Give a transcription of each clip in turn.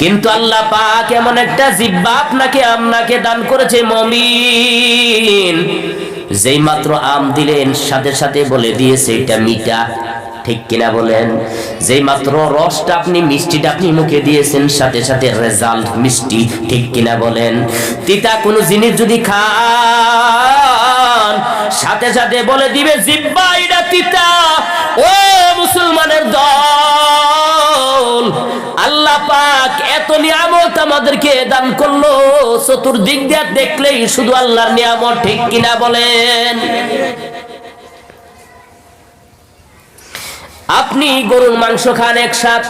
কিন্তু আল্লাহ পাক এমন একটা জিব্বা আপনাকে আপনাকে দান করেছে মমিন। যেই মাত্র আম দিলেন, সাথে সাথে বলে দিয়েছে, এটা মিঠা। ঠিক কিনা বলেন? যেই মাত্র রসটা আপনি, মিষ্টিটা আপনি মুখে দিয়েছেন, সাথে সাথে রেজাল্ট মিষ্টি, ঠিক কিনা বলেন? তিতা কোনো জিনিস যদি খান, সাথে সাথে বলে দিবে, জিব্বা, এটা তিতা। ও মুসলমানের দল আল্লাহ পাক এত নিয়ামত আমাদেরকে দান করল, চতুর্দিক দিয়ে দেখলেই শুধু আল্লাহর নিয়ামত, ঠিক কিনা বলেন? আপনি গরুর মাংস খান এক সাথ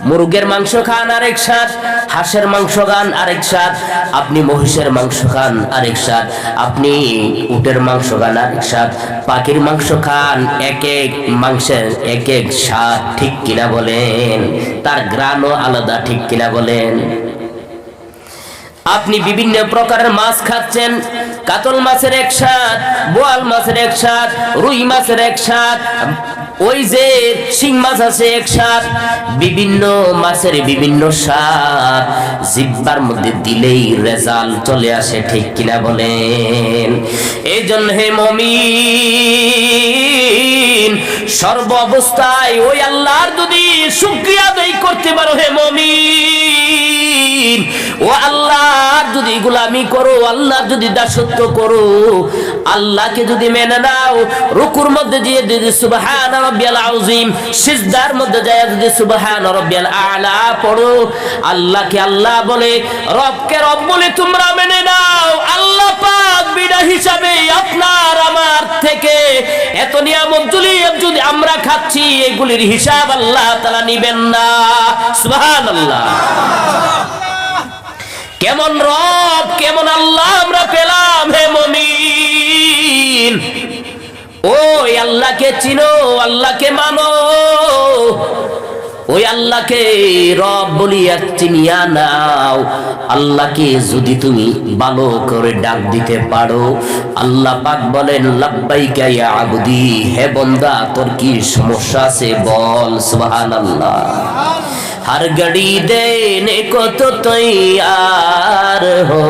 মুরগের মাংস খান আরেক সাথ হাঁসের মাংস খান আরেক সাথ আপনি মহিষের মাংস খান আরেক সাথ আপনি উটের মাংস খান আরেক সাথ পাখির মাংস খান এক এক, মাংসের এক এক স্বাদ, ঠিক কিনা বলেন? তার গ্রানও আলাদা, ঠিক কিনা বলেন? আপনি বিভিন্ন প্রকারের মাছ খাচ্ছেন কাতল মাছের এক স্বাদ, বোয়াল মাছের এক স্বাদ, রুই মাছের এক স্বাদ, ওই যে শিং মাছ আছে এক স্বাদ, বিভিন্ন মাছের বিভিন্ন স্বাদ। জিব্বার মধ্যে দিলেই রেজাল্ট চলে আসে, ঠিক কিনা বলেন? এই জন্য হে মমিন, সর্ব অবস্থায় ওই আল্লাহর যদি শুক্রিয়া আদায় করতে পারো হে মমিন। ও আল্লাহ, যদি গোলামি করো, আল্লাহ যদি দাসত্ব করো, আল্লাহকে যদি মেনে নাও, রুকুর মধ্যে দিয়ে যদি সুবহান রাব্বিয়াল আযীম, সিজদার মধ্যে যায় যদি সুবহান রাব্বিয়াল আলা পড়ো, আল্লাহকে আল্লাহ বলে, রবকে রব বলে তোমরা মেনে নাও। আল্লাহ পাক বিনা হিসাবে আপনার আমার থেকে এত নিয়ামত যদি যদি আমরা খাচ্ছি, এগুলির হিসাব আল্লাহ তাআলা নিবেন না। সুবহানাল্লাহ। কেমন রব, কেমন আল্লাহ আমরা পেলাম হে মমিন। ওই আল্লাহকে চিনো, আল্লাহকে মানো। ওই আল্লাহকে রব বলিয়া চিনিয়া নাও। আল্লাহকে যদি তুমি ভালো করে ডাক দিতে পারো, আল্লাহ পাক বলেন, লাব্বাইকা ইয়া হে বন্দা, তোর কি সমস্যা আছে? বল, সুবহানাল্লাহ। हर घड़ी देने को तो तैयार हो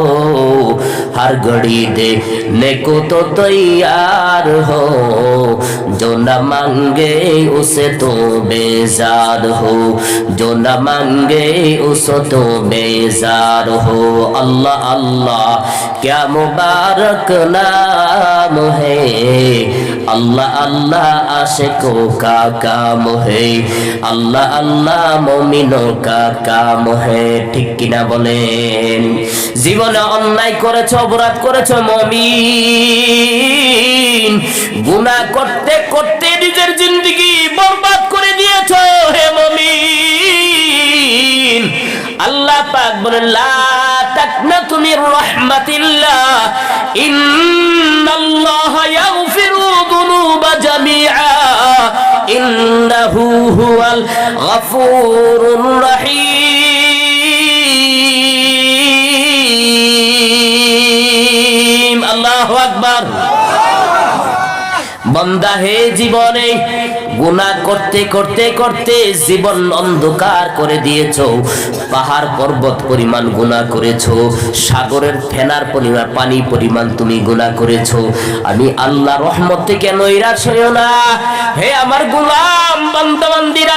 हर घड़ी देने को तो तैयार हो जो न मांगे उसे तो बेजार हो जो न मांगे उसे तो बेजार हो अल्लाह अल्लाह क्या मुबारक नाम है अल्लाह अल्लाह आशिकों का काम है अल्लाह अल्लाह মমিনও কা কাম হে ঠিক কিনা বলেন জীবনে অন্যায় করেছ অপরাধ করেছ মমিন। গুনাহ করতে করতে নিজের জিন্দগি বরবাদ করে দিয়েছ হে মমিন। আল্লাহ পাক বলেন, লা তাকনাতু মির রাহমাতিল্লাহ, ইন্নাল্লাহা ইয়াগফিরু যুনুবা জামিআ, ইন্নাহু হুয়াল গফুরুর রহিম। বন্দা হে জীবনে, গুনাহ করতে করতে করতে জীবন অন্ধকার করে দিয়েছ। পাহাড় পর্বত পরিমাণ গুনাহ করেছ। সাগরের ফেনার পরিমাণ, পানি পরিমাণ তুমি গুনাহ করেছ। আমি আল্লাহ রহমত থেকে নৈরাশ হইও না। হে আমার গোলাম বান্দা বান্দিরা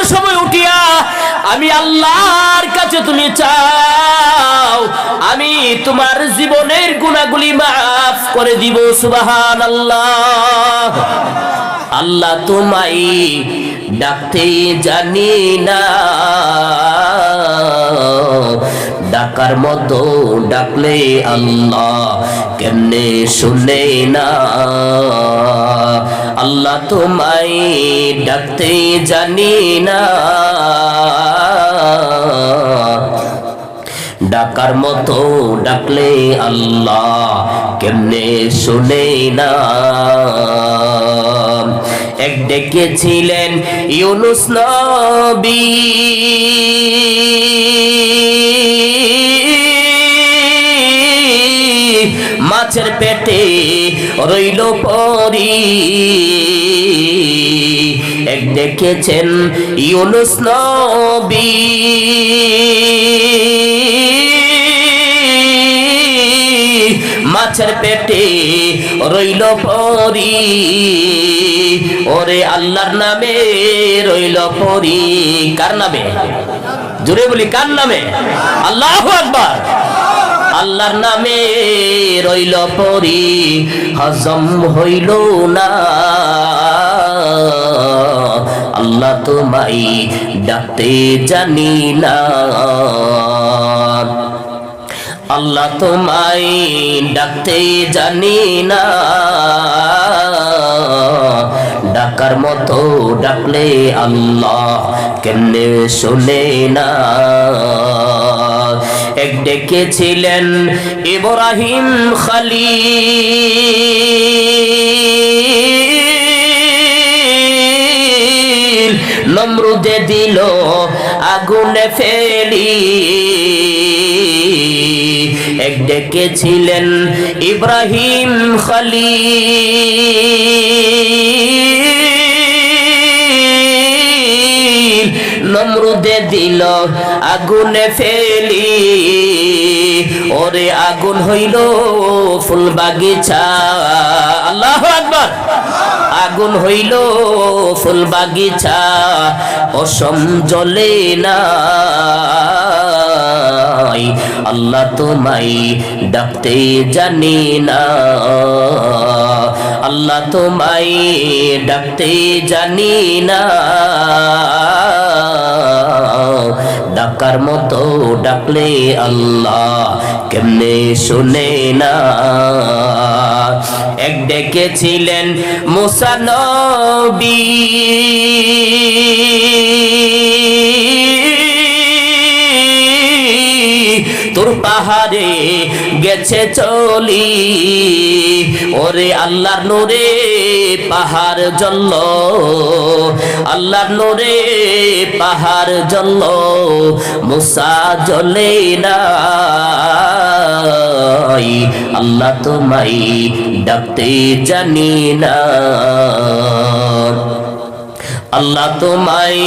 তাহাজ্জুদের সময় উঠিয়া, আমি আল্লাহর কাছে তুমি চাও, আমি তোমার জীবনের গুণাগুলি মাফ করে দিব। সুবাহান আল্লাহ আল্লাহ তোমায় ডাকতে জানি না। ডাকার মতো ডাকলে আল্লাহ কেমনে শুনে না? আল্লাহ তোমায় ডাকতে জানি না। ডাকার মতো ডাকলে আল্লাহ কেমনে শুনে না। এক ডেকেছিলেন ইউনুস নবী। মাছের পেটে রইল পরি। এক দেখেছেন ইউনুস নবী। মাছের পেটে রইল পরি। ওরে আল্লাহর নামে রইল পরি। কার নামে? জুড়ে বলি, কার নামে? আল্লাহ আকবার। আল্লাহর নামে রইল পরি, হজম হইল না। আল্লাহ তোমায় ডাকতে জানি না। আল্লাহ তোমায় ডাকতে জানি না। ডাকার মতো ডাকলে আল্লাহ কেমনে শোনে না? ডেকেছিলেন ইব্রাহিম খালিল। নমরুদে দিল আগুনে ফেলি। এক ডেকেছিলেন ইব্রাহিম খালিল। নমরুদে দিল, আগুনে ফেলি। ওরে আগুন হইল ফুল বাগিচা। আল্লাহ আকবার। আগুন হইল ফুল বাগিচা, অসম জলে না আল্লাহ তোমাই ডাকতে জানি না। আল্লাহ তোমাই ডাকতে জানি না। ডাকার মতো ডাকলে আল্লাহ কেমনে শুনে না? এক ডেকেছিলেন মুসানবী তোর পাহাড়ে গেছে চলি। ওরে আল্লাহর নোরে পাহাড় জল্ল। আল্লাহর নোরে পাহাড় জল্ল। মুসা জলে না। আল্লাহ তোমায় ডাকতে জানি না। আল্লাহ তোমায়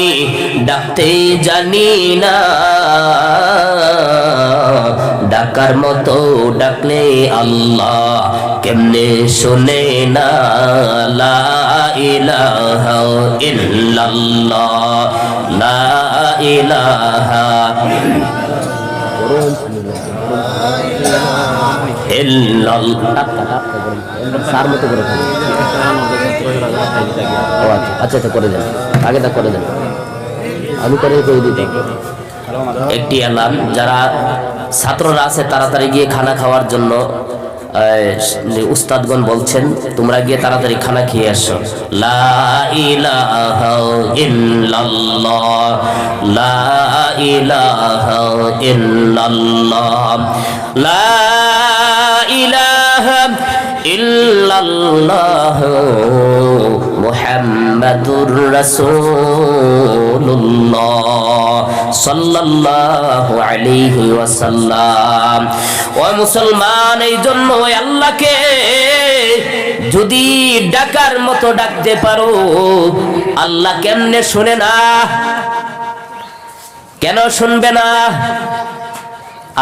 ডাকতে জানি না। ডাকার মতো ডাকলে আল্লাহ কেমনে শোনে না? মতো করে আচ্ছা আচ্ছা আচ্ছা করে দেন। আগে তা করে দেন। আমি করে দিতে? একটি অ্যালার্ম। যারা ছাত্ররা আছে, তাড়াতাড়ি গিয়ে খানা খাওয়ার জন্য উস্তাদগণ বলছেন, তোমরা গিয়ে তাড়াতাড়ি খানা খেয়ে আসো। লা ইলাহা মুহাম্মাদুর রাসূলুল্লাহ আলাইহি ওয়াসাল্লাম। ও মুসলমান, এই জন্য আল্লাহকে যদি ডাকার মতো ডাকতে পারো, আল্লাহ কেমনে শুনে না? কেন শুনবে না?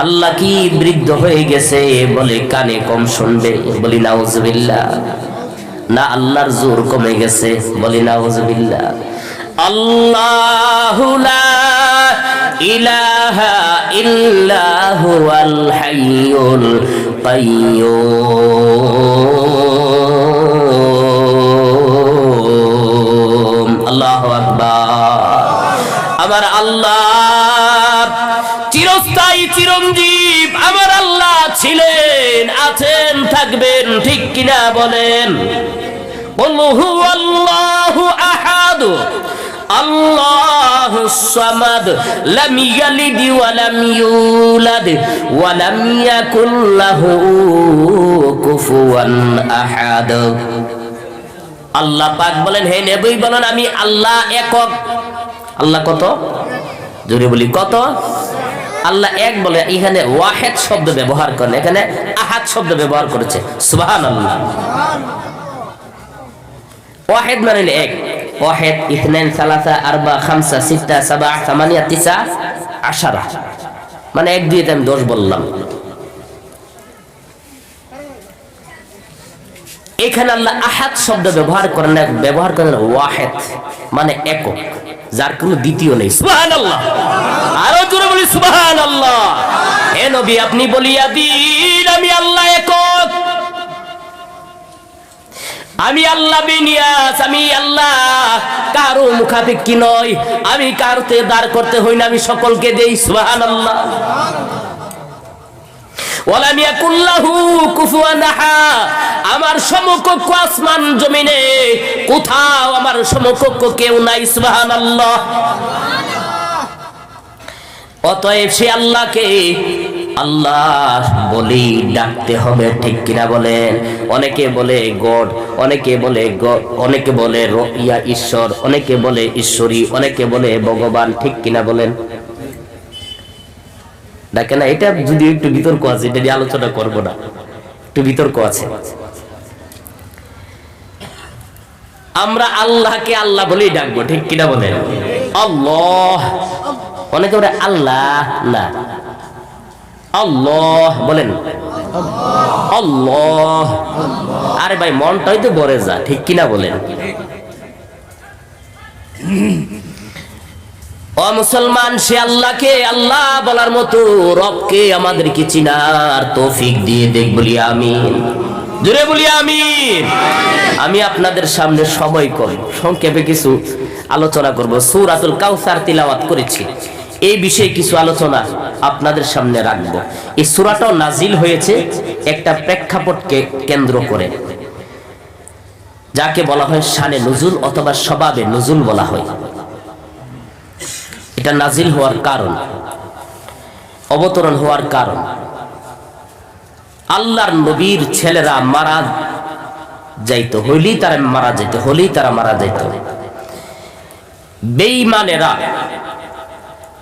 আল্লাহ কি বৃদ্ধ হয়ে গেছে বলে কানে কম শুনবে? বলি, নাউজবিল্লাহ। না আল্লাহর জোর কমে গেছে। বলি নাউজবিল্লাহ। আল্লাহু ইলাহা আমার আল্লাহ ছিলেন, আছেন, থাকবেন, ঠিক কিনা বলেন? আল্লাহু আহাদ। আল্লাহ সামাদ, লাম ইয়ালিদ ওয়া লাম ইউলাদ, ওয়া লাম ইয়াকুল লাহু কুফুয়ান আহাদ। আল্লাহ পাক বলেন, হে নবী বলেন, আমি আল্লাহ একক। আল্লাহ কত? জোরে বলি, কত? আল্লাহ এক বলে, এখানে ওয়াহেদ শব্দ ব্যবহার করেন, এখানে আহাদ শব্দ ব্যবহার করেছে। সুবহান আল্লাহ ওয়াহেদ মানে এক। ওয়াহেদ ইথনাইন সালাসা, আরবা, খামসা, সিত্তা, সাবা, সামানিয়া, তিসা, আশারা। মানে এক দুইতে আমি দশ বললাম। এখানে আল্লাহ আহাদ শব্দ ব্যবহার করেন ব্যবহার করেন ওয়াহেদ মানে একক, যার কোনো দ্বিতীয় নেই। সুবহান আল্লাহ আরও আল্লাহ আপনি বলিয়া দিন, আমি আল্লাহ একক। আমি আল্লাহ বিনিয়াস, আমি আল্লাহ। কারও মুখাপেক্ষি আমি দাঁড় করতে হই না, আমি সকলকে দেই সুবহান আল্লাহ আমার সমকক্ষ আসমান জমিনে কোথাও আমার সমকক্ষ কেউ নাই, সুবহানাল্লাহ। অতএব সে আল্লাহকে আল্লাহ বলি ডাকতে হবে, ঠিক কিনা বলেন? অনেকে বলে গড, অনেকে বলে অনেকে বলে র- ইয়া ঈশ্বর, অনেকে বলে ঈশ্বরী, অনেকে বলে ভগবান, ঠিক কিনা বলেন? দেখে না, এটা যদি একটু বিতর্ক আছে, এটা নিয়ে আলোচনা করব না। একটু বিতর্ক আছে। আমরা আল্লাহকে আল্লাহ বলেই ডাকবো, ঠিক কিনা বলেন? আল্লাহ! অনেকে বলে আল্লাহ, না। আল্লাহ বলেন। আল্লাহ। আরে ভাই, মনটাই তো বরে যা, ঠিক কিনা বলেন। ও মুসলমান, সে আল্লাহকে আল্লাহ বলার মতো রবকে আমাদেরকে চিনার তৌফিক দিয়ে দেখ বলি আমিন। জুড়ে বলি আমিন। আমি আপনাদের সামনে সময় কম, সংক্ষেপে কিছু আলোচনা করব। সূরাতুল কাউসার তিলাওয়াত করেছি। এই বিষয়ে কিছু আলোচনা আপনাদের সামনে রাখব। এই সূরাটাও নাজিল হয়েছে একটা প্রেক্ষাপটকে কেন্দ্র করে। যাকে বলা হয় শানে নজুল অথবা স্বভাবে নজুল বলা হয়। এটা নাজিল হওয়ার কারণ, অবতরণ হওয়ার কারণ। আল্লাহর নবীর ছেলেরা মারা যাইতো, হইলেই তারা মারা যাইতো হলেই তারা মারা যাইত। বেঈমানেরা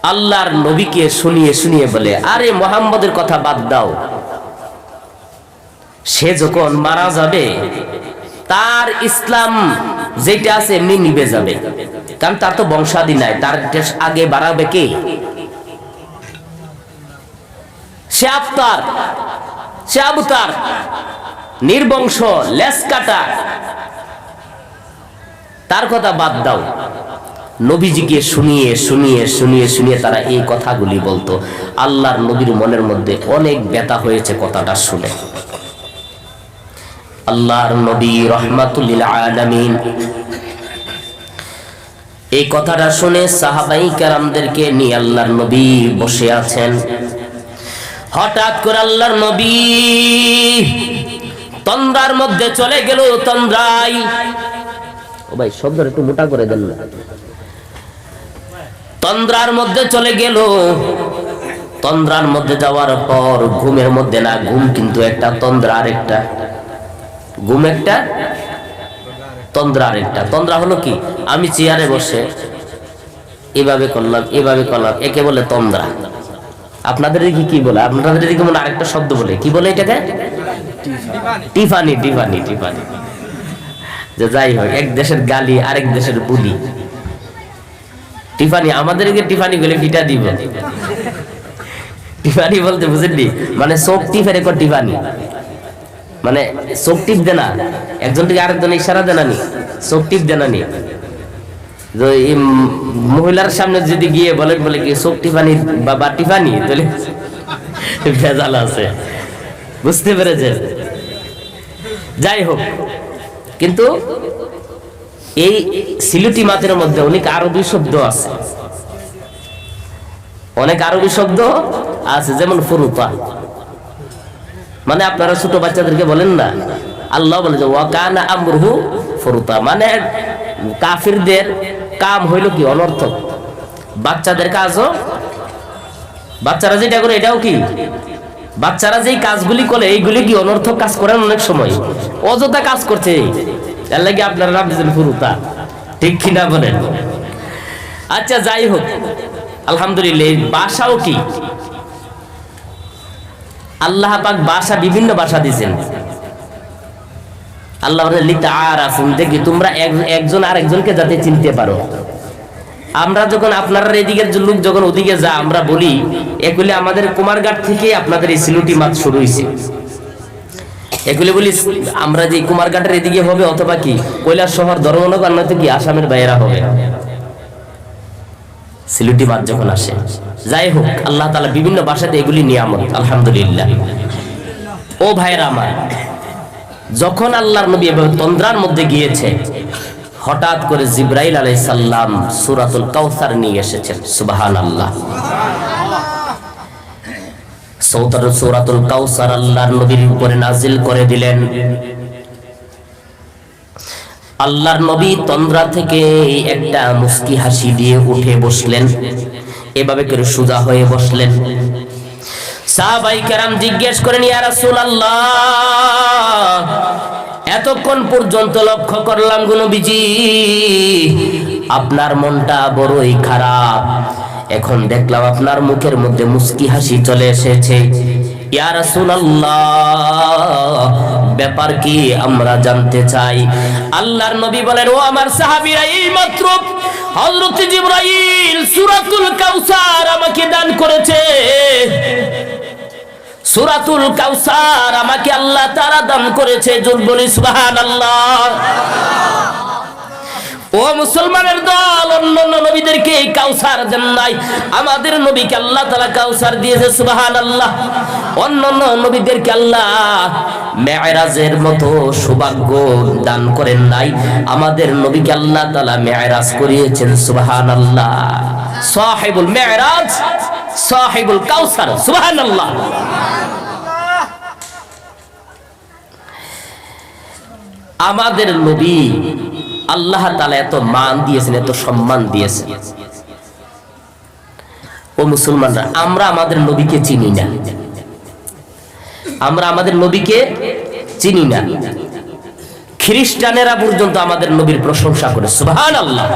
আল্লাহর নবীকে শুনিয়ে শুনিয়ে বলে, আরে মোহাম্মদের কথা বাদ দাও। সে যখন মারা যাবে, তার ইসলাম যেটা আছে এমনি নিবে যাবে। কারণ তার তো বংশাদি নাই, তার আগে বাড়াবে কে? সে আফতার, সে আবতার, নির্বংশ লেস কাটা। তার কথা বাদ দাও। নবীজিকে শুনিয়ে শুনিয়ে শুনিয়ে শুনিয়ে তারা এই কথাগুলি বলতো। আল্লাহর নবীর মনের মধ্যে অনেক ব্যথা হয়েছে কথাটা শুনে। আল্লাহর নবী রহমাতুল্লিল আলামিন এই কথাটা শুনে সাহাবাই কারামদেরকে নিয়ে আল্লাহর নবী বসে আছেন। হঠাৎ করে আল্লাহর নবী তন্দ্রার মধ্যে চলে গেল তন্দ্রাই ও ভাই, শব্দটা একটু মোটা করে দেন না। তন্দ্রার মধ্যে চলে গেল। তন্দ্রার মধ্যে যাওয়ার পর ঘুমের মধ্যে না, ঘুম কিন্তু একটা, তন্দ্রা আরেকটা। ঘুম একটা, তন্দ্রা আরেকটা। তন্দ্রা হলো কি? আমি চেয়ারে বসে এভাবে করলাম এভাবে করলাম, একে বলে তন্দ্রা। আপনাদের এদিকে কি বলে? আপনাদের এদিকে মনে আরেকটা শব্দ বলে। কি বলে এটাকে? টিফানি টিফানি টিফানি। যে যাই হোক, এক দেশের গালি, আরেক দেশের বুলি। টিফানি, আমাদেরকে টিফানি বলে পিঠা দিব। টিফানি বলতে বুঝেননি? মানে চোখ টিফের একর টিফানি। মানে চোখ টিপ দেনা। একজন থেকে আরেকজন ইশারা দেনা নি। চোখ টিপ দেনা নি। তো এই মহিলার সামনে যদি গিয়ে বলে বলে কি চোখ টিফানি বা বা টিফানি, তাহলে ভেজাল আছে। বুঝতে পেরেছেন? যাই হোক, কিন্তু এই সিলুটি মাতের মধ্যে অনেক আরবি শব্দ আছে। অনেক আরবি শব্দ আছে, যেমন ফুরুপা মানে আপনারা ছোট বাচ্চাদেরকে বলেন না, আল্লাহ বলে যে ওয়াকানা মানে কাফিরদের কাম হইল কি? অনর্থক। বাচ্চাদের কাজও বাচ্চারা যেটা করে, এটাও কি? বাচ্চারা যেই কাজগুলি করে, এইগুলি কি অনর্থক কাজ করেন অনেক সময়? অযথা কাজ করছে এর লাগে আপনারা নাম দিয়েছেন ফুরুতা ঠিক কিনা বলেন? আচ্ছা যাই হোক। আলহামদুলিল্লাহ বাসাও কি? আল্লাহ পাক ভাষা বিভিন্ন ভাষা দিয়েছেন আল্লাহ লিতা আর আসুন দেখি তোমরা এক- একজন আর একজনকে যাতে চিনতে পারো। আমরা যখন আপনারা এদিকের লোক যখন ওদিকে যা আমরা বলি, এগুলি আমাদের কুমারঘাট থেকে আপনাদের এই সিলুটি মাছ শুরু হয়েছে। এগুলি বলি, আমরা যে কুমারঘাটের এদিকে হবে অথবা কি, কৈলাস শহর, ধর্মনগর নয়তো কি, আসামের বাইরা হবে। সিলুটি মাছ যখন আসে, যাই হোক, আল্লাহ তালা বিভিন্ন ভাষাতে এগুলি নিয়ামত, আলহামদুলিল্লাহ। ও ভাইরা আমার, যখন আল্লাহর নবী এভাবে তন্দ্রার মধ্যে গিয়েছে হঠাৎ করে জিব্রাইল আলাইহিস সালাম সূরাতুল কাউসার নিয়ে এসেছেন। সুবহান আল্লাহ আল্লাহর উপরে নাজিল করে দিলেন। আল্লাহর নবী তন্দ্রা থেকে একটা মুস্কি হাসি দিয়ে উঠে বসলেন। এভাবে করে সুজা হয়ে বসলেন। সাহাবাই কেরাম জিজ্ঞেস করেন, ইয়া রাসূলুল্লাহ এতক্ষণ পর্যন্ত লক্ষ্য করলাম গো নবীজি আপনার মনটা বড়ই খারাপ। এখন দেখলাম আপনার মুখের মধ্যে মুস্কি হাসি চলে এসেছে। ব্যাপার কি আমরা জানতে চাই? আল্লাহর নবী বলেন, ও আমার সাহাবীরা, এই মাত্র হযরত জিবরাইল সূরাতুল কাউসার আমাকে দান করেছে। সুরাতুল কাউসার আমাকে আল্লাহ তারা দান করেছে, জোর বলি আল্লাহ ও মুসলমানের দল, অন্য অন্য নবীদেরকে কাউসার দেন নাই। আমাদের নবীকে আল্লাহ তালা কাউসার দিয়েছে সুবাহান আল্লাহ অন্য অন্য নবীদেরকে আল্লাহ মেয়রাজের মতো সৌভাগ্য দান করেন নাই। আমাদের নবীকে আল্লাহ তালা মেয়রাজ করিয়েছেন সুবাহান আল্লাহ সাহেবুল মেয়রাজ সাহেবুল কাউসার সুবাহান আমাদের নবী আল্লাহ তালা এত মান দিয়েছেন, এত সম্মান দিয়েছেন। ও মুসলমানরা, আমরা আমাদের নবীকে চিনি না। আমরা আমাদের নবীকে চিনি না। খ্রিস্টানেরা পর্যন্ত আমাদের নবীর প্রশংসা করে সুবহান আল্লাহ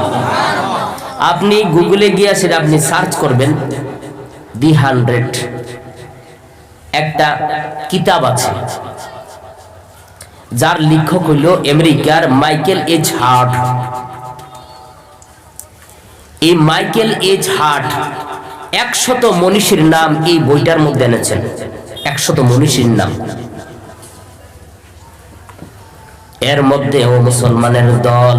আপনি গুগলে গিয়ে সেটা আপনি সার্চ করবেন দি হান্ড্রেড। একটা কিতাব আছে, যার লেখক হইল আমেরিকার মাইকেল এইচ হার্ট। এই মাইকেল এইচ হার্ট একশত মনীষীর নাম এই বইটার মধ্যে এনেছেন। একশত মনীষীর নাম। এর মধ্যে ও মুসলমানের দল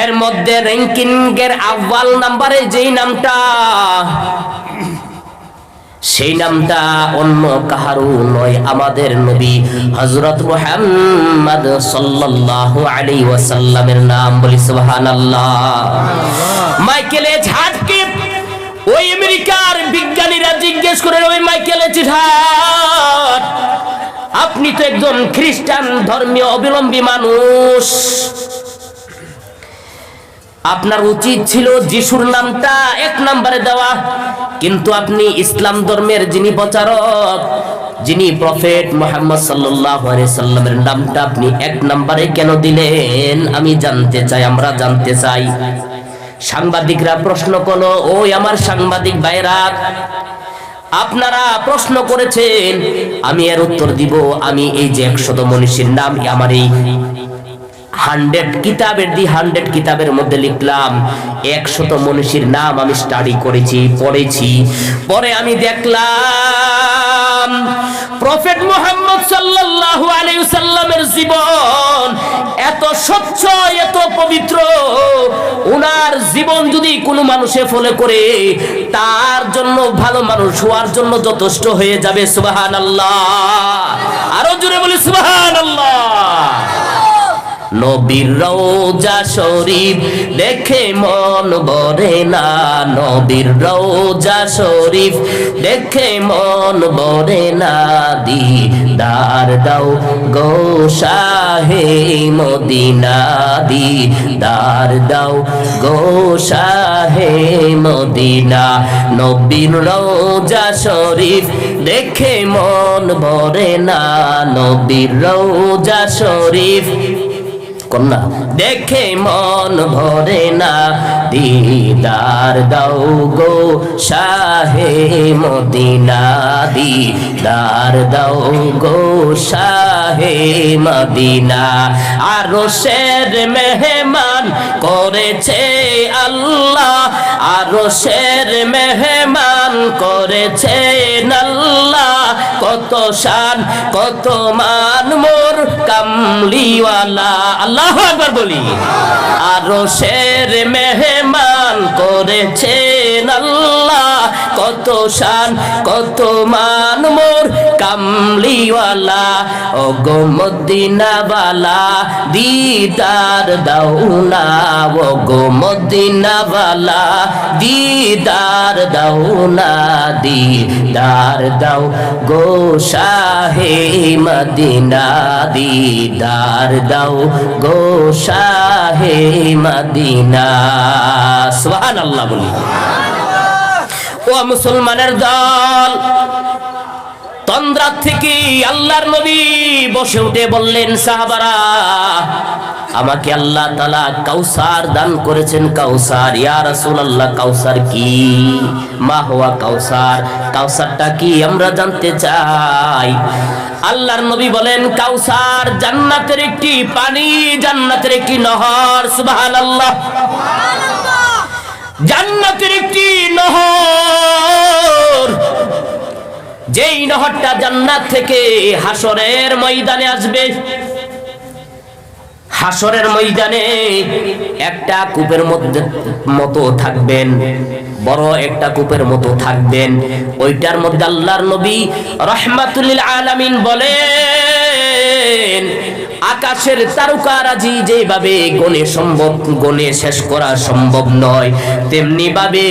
এর মধ্যে র্যাঙ্কিং এর আব্বাল নাম্বারে যেই নামটা সেই নামটা অন্য কাহারও নয় আমাদের নবী হযরত মুহাম্মদ সাল্লাল্লাহু আলাইহি ওয়াসাল্লামের নাম বলি সুবহানাল্লাহ। মাইকেল এইচ হার্টকে ওই আমেরিকার বিজ্ঞানীরা জিজ্ঞেস করে ওই মাইকেল হার্ট আপনি তো একজন খ্রিস্টান ধর্মীয় অবলম্বী মানুষ। আপনার উচিত ছিল যিশুর নামটা এক নম্বরে দেওয়া। কিন্তু আপনি ইসলাম ধর্মের যিনি প্রচারক, যিনি প্রফেট মোহাম্মদ সাল্লামের নামটা আপনি এক নম্বরে কেন দিলেন? আমি জানতে চাই, আমরা জানতে চাই। সাংবাদিকরা প্রশ্ন করল, ওই আমার সাংবাদিক ভাইরা, আপনারা প্রশ্ন করেছেন, আমি এর উত্তর দিব, আমি এই যে একশত মনীষীর নাম আমার এই হান্ড্রেড কিতাবের দি হান্ড্রেড কিতাবের মধ্যে লিখলাম, একশত মনীষীর নাম আমি স্টাডি করেছি, পড়েছি। পরে আমি দেখলাম, প্রফেট মোহাম্মদ সাল্লাল্লাহু আলাইহি সাল্লামের জীবন এত স্বচ্ছ, এত পবিত্র। ওনার জীবন যদি কোনো মানুষে ফলে করে, তার জন্য ভালো মানুষ হওয়ার জন্য যথেষ্ট হয়ে যাবে, সুবহানাল্লাহ। আরও জোরে বলি, সুবহানাল্লাহ। নবীর রওজা শরীফ দেখে মন ভরে না। নবীর রওজা শরীফ দেখে মন ভরে না। দিদার দাও গো শাহে মদিনা, দিদার দাও গো শাহে মদিনা। নবীর রওজা শরীফ দেখে মন ভরে না। নবীর রওজা শরীফ কন্যা। দেখে মন ভরে না, দিদার দাও গো শাহে মদিনা, দিদার দাও গো শাহে মদিনা। আরও শের মেহমান করেছে আল্লাহ, আর শের মেহমান করেছে আল্লাহ। কত শান, কত মান, মোর কামলিওয়ালা। আল্লাহ একবার বলি। আরও শের মেহমান করেছেন আল্লাহ। কত শান, কত মান, মোর কামলিওয়ালা। ও গো মদিনাওয়ালা, দিদার দাউনা ও গো মদিনাওয়ালা দিদার দি দিদার দাও গো শাহে মদিনা দিদার দাও গো শাহে মদিনা। সুবহানাল্লাহ বলি। ও মুসলমানের দল তন্দ্রা থেকে আল্লাহর নবী বসে উঠে বললেন সাহাবারা আমাকে আল্লাহ তালা কাউসার দান করেছেন কাউসার। ইয়া রাসূলুল্লাহ কাউসার কি? মা হওয়া কাউসার। কাউসারটা কি আমরা জানতে চাই? আল্লাহর নবী বলেন কাউসার জান্নাতের একটি পানি জান্নাতের একটি নহর। সুবহানাল্লাহ। জান্নাতের একটি নহর। যেই নহরটা জান্নাত থেকে হাসরের ময়দানে আসবে হাসরের ময়দানে একটা কূপের মধ্যে মতো থাকবেন, বড় একটা কূপের মতো থাকবেন। ওইটার মধ্যে আল্লাহর নবী রহমাতুল আলামিন বলেন আকাশের তারকারাজি যেভাবে গণে সম্ভব, গণে শেষ করা সম্ভব নয়। তেমনি ভাবে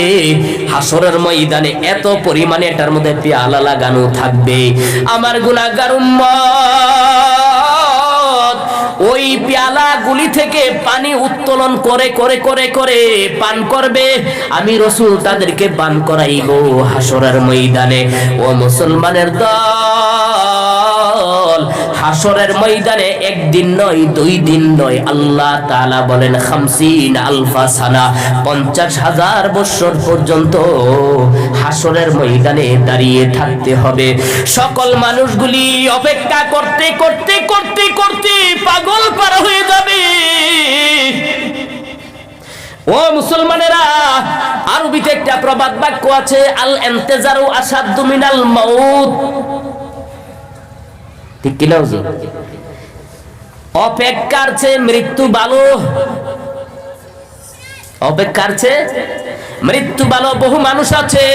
হাসরের ময়দানে এত পরিমাণে এটার মধ্যে পেয়ালা লাগানো থাকবে। আমার গুণাগার উম্মত ওই পেয়ালা গুলি থেকে পানি উত্তোলন করে করে করে করে পান করবে। আমি রসুল তাদেরকে পান করাইব হাসরের ময়দানে। ও মুসলমানের দল, হাসরের ময়দানে একদিন নয়, দুই দিন নয়। আল্লাহ তাআলা বলেন, খামসিন আলফা সানা, পঞ্চাশ হাজার বছর পর্যন্ত হাসরের ময়দানে দাঁড়িয়ে থাকতে হবে। সকল মানুষগুলি অপেক্ষা করতে করতে করতে করতে পাগল পারা হয়ে যাবে। ও মুসলমানেরা, আরবিতে একটা প্রবাদ বাক্য আছে আল এন্তেজারু আসাদ্দু মিনাল মাউত। ঠিক হুজুর? মৃত্যু ভালো। অপেক্ষার চেয়ে মৃত্যু ভালো। বহু মানুষ আছে,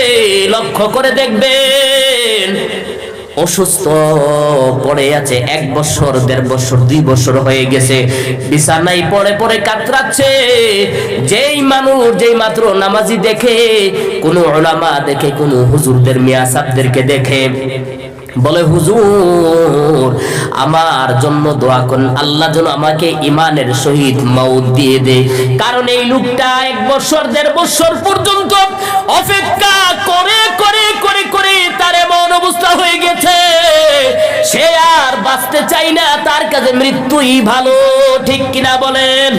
লক্ষ্য করে দেখবেন। অসুস্থ পড়ে আছে এক বছর, দেড় বছর, দুই বছর হয়ে গেছে। বিছানায় পড়ে পড়ে কাতরাচ্ছে। যেই মানুষ যেই মাত্র নামাজি দেখে, কোনো ওলামা দেখে, কোনো হুজুরদের, মিয়া সাবদেরকে দেখে। বলে, হুজুর, আমার জন্য দোয়া করুন। আল্লাহ যেন আমাকে ইমানের সহিত মাউত দিয়ে দে কারণ এই লোকটা এক বছর, দেড় বছর পর্যন্ত অপেক্ষা করে করে করে করে তার এমন অবস্থা হয়ে গেছে। সে আর বাঁচতে চাই না, তার কাছে মৃত্যুই ভালো। ঠিক কিনা বলেন?